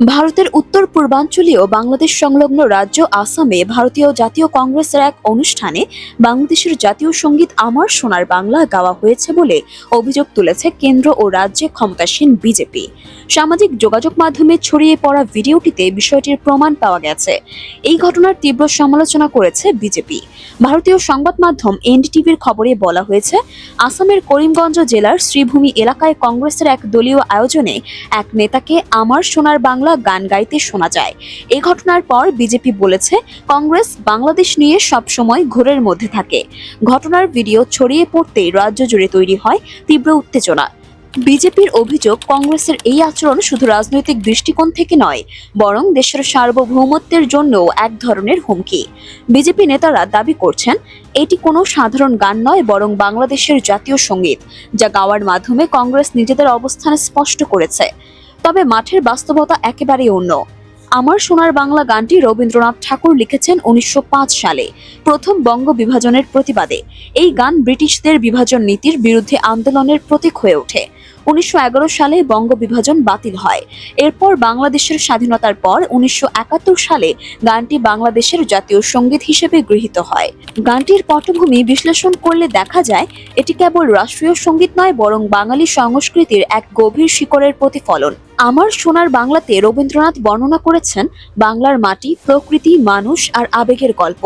ভারতের উত্তর পূর্বাঞ্চলীয় বাংলাদেশ সংলগ্ন রাজ্য আসামে ভারতীয় জাতীয় কংগ্রেসের এক অনুষ্ঠানে বাংলাদেশের জাতীয় সংগীত আমার সোনার বাংলা গাওয়া হয়েছে বলে অভিযোগ তুলেছে কেন্দ্র ও রাজ্যে ক্ষমতাসীন বিজেপি। সামাজিক যোগাযোগ মাধ্যমে ছড়িয়ে পড়া ভিডিওটিতে বিষয়টির প্রমাণ পাওয়া গেছে। এই ঘটনার তীব্র সমালোচনা করেছে বিজেপি। ভারতীয় সংবাদ মাধ্যম এনডিটিভির খবরে বলা হয়েছে, আসামের করিমগঞ্জ জেলার শ্রীভূমি এলাকায় কংগ্রেসের এক দলীয় আয়োজনে এক নেতাকে আমার সোনার বাংলা গান গাইতে শোনা যায়। এই ঘটনার পর বিজেপি বলেছে, কংগ্রেস বাংলাদেশ নিয়ে সবসময় ঘোরের মধ্যে থাকে। ঘটনার ভিডিও ছড়িয়ে পড়তেই রাজ্য জুড়ে তৈরি হয় তীব্র উত্তেজনা। বিজেপির অভিযোগ, কংগ্রেসের এই আচরণ শুধু রাজনৈতিক দৃষ্টিকোণ থেকে নয়, বরং দেশের সার্বভৌমত্বের জন্যও এক ধরনের হুমকি। বিজেপি নেতারা দাবি করছেন, এটি কোনো সাধারণ গান নয়, বরং বাংলাদেশের জাতীয় সংগীত, যা গাওয়ার মাধ্যমে কংগ্রেস নিজেদের অবস্থান স্পষ্ট করেছে। তবে মাঠের বাস্তবতা একেবারেই অন্য। আমার সোনার বাংলা গানটি রবীন্দ্রনাথ ঠাকুর লিখেছেন উনিশশো পাঁচ সালে, প্রথম বঙ্গ বিভাজনের প্রতিবাদে। এই গান ব্রিটিশদের বিভাজন নীতির বিরুদ্ধে আন্দোলনের প্রতীক হয়ে ওঠে। উনিশশো এগারো সালে বঙ্গ বিভাজন বাতিল হয়। এরপর বাংলাদেশের স্বাধীনতার পর উনিশশো একাত্তর সালে গানটি বাংলাদেশের জাতীয় সংগীত হিসেবে গৃহীত হয়। গানটির পটভূমি বিশ্লেষণ করলে দেখা যায়, এটি কেবল রাষ্ট্রীয় সংগীত নয়, বরং বাঙালি সংস্কৃতির এক গভীর শিকড়ের প্রতিফলন। আমার সোনার বাংলাতে রবীন্দ্রনাথ বর্ণনা করেছেন, বাংলার মাটি, প্রকৃতি, মানুষ আর আবেগের গল্প,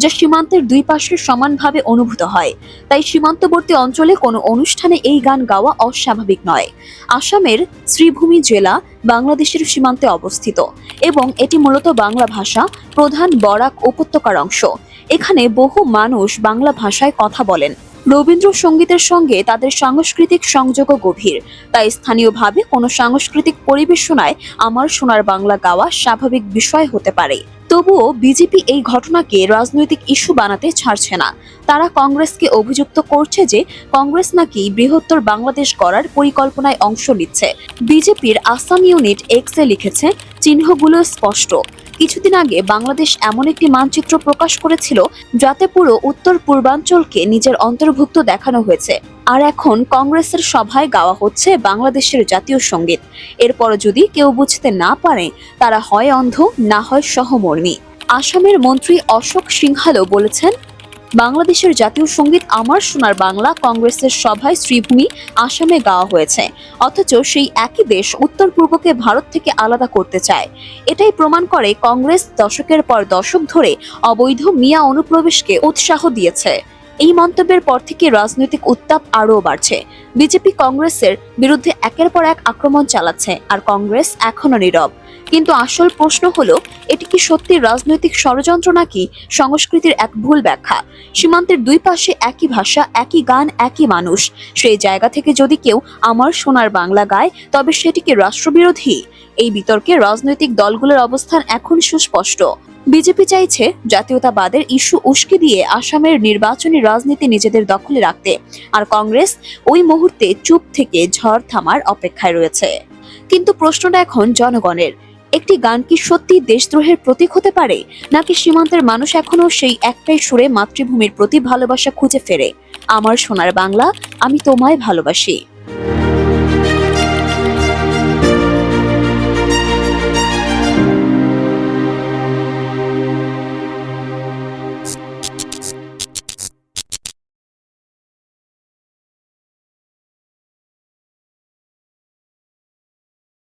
যা সীমান্তের দুই পাশে সমানভাবে অনুভূত হয়। তাই সীমান্তবর্তী অঞ্চলে কোনো অনুষ্ঠানে এই গান গাওয়া অস্বাভাবিক নয়। আসামের শ্রীভূমি জেলা বাংলাদেশের সীমান্তে অবস্থিত এবং এটি মূলত বাংলা ভাষা প্রধান বরাক উপত্যকার অংশ। এখানে বহু মানুষ বাংলা ভাষায় কথা বলেন। রবীন্দ্রসঙ্গীতের সঙ্গে তাদের সাংস্কৃতিক সংযোগও গভীর। তাই স্থানীয়ভাবে কোনো সাংস্কৃতিক পরিবেশনায় আমার সোনার বাংলা গাওয়া স্বাভাবিক বিষয় হতে পারে। তবুও বিজেপি এই ঘটনাকে রাজনৈতিক ইস্যু বানাতে ছাড়ছে না। তারা কংগ্রেসকে অভিযুক্ত করছে যে কংগ্রেস নাকি বৃহত্তর বাংলাদেশ গড়ার পরিকল্পনায় অংশ নিচ্ছে। বিজেপির আসাম ইউনিট এক্সে লিখেছে, চিহ্নগুলো স্পষ্ট। কিছুদিন আগে বাংলাদেশ এমন একটি মানচিত্র প্রকাশ করেছিল যাতে পুরো উত্তর পূর্বাঞ্চলকে নিজের অন্তর্ভুক্ত দেখানো হয়েছে। আর এখন কংগ্রেসের সভায় গাওয়া হচ্ছে বাংলাদেশের জাতীয় সংগীত। এরপর যদি কেউ বুঝতে না পারে, তারা হয় অন্ধ, না হয় সহমর্মী। আসামের মন্ত্রী অশোক সিংহালও বলেছেন বাংলাদেশের জাতীয় সংগীত আমার সোনার বাংলা কংগ্রেসের সভায় শ্রীভূমি আসামে গাওয়া হয়েছে। অথচ সেই একই দেশ উত্তর পূর্বকে ভারত থেকে আলাদা করতে চায়। এটাই প্রমাণ করে কংগ্রেস দশকের পর দশক ধরে অবৈধ মিয়া অনুপ্রবেশকে উৎসাহ দিয়েছে। এই মন্তব্যের পর থেকে রাজনৈতিক উত্তাপ আরও বাড়ছে। বিজেপি কংগ্রেসের বিরুদ্ধে একের পর এক আক্রমণ চালাচ্ছে, আর কংগ্রেস এখনও নীরব। কিন্তু আসল প্রশ্ন হলো সত্যি রাজনৈতিক ষড়যন্ত্র নাকি সংস্কৃতির এক ভুল ব্যাখ্যা? সীমান্তের দুই পাশে একই ভাষা, একই গান, একই মানুষ। সেই জায়গা থেকে যদি কেউ আমার সোনার বাংলা গায়, তবে সেটিকে রাষ্ট্রবিরোধী? এই বিতর্কে রাজনৈতিক দলগুলোর অবস্থান এখন সুস্পষ্ট। বিজেপি চাইছে জাতীয়তাবাদের ইস্যু উস্কে দিয়ে আসামের নির্বাচনী রাজনীতি নিজেদের দখলে রাখতে। আর কংগ্রেস ওই মুহূর্তে চুপ থেকে ঝড় থামার অপেক্ষায় রয়েছে। কিন্তু প্রশ্নটা এখন জনগণের। একটি গান কি সত্যি দেশদ্রোহের প্রতীক হতে পারে? নাকি সীমান্তের মানুষ এখনও সেই একটাই সুরে মাতৃভূমির প্রতি ভালোবাসা খুঁজে ফেরে? আমার সোনার বাংলা, আমি তোমায় ভালোবাসি।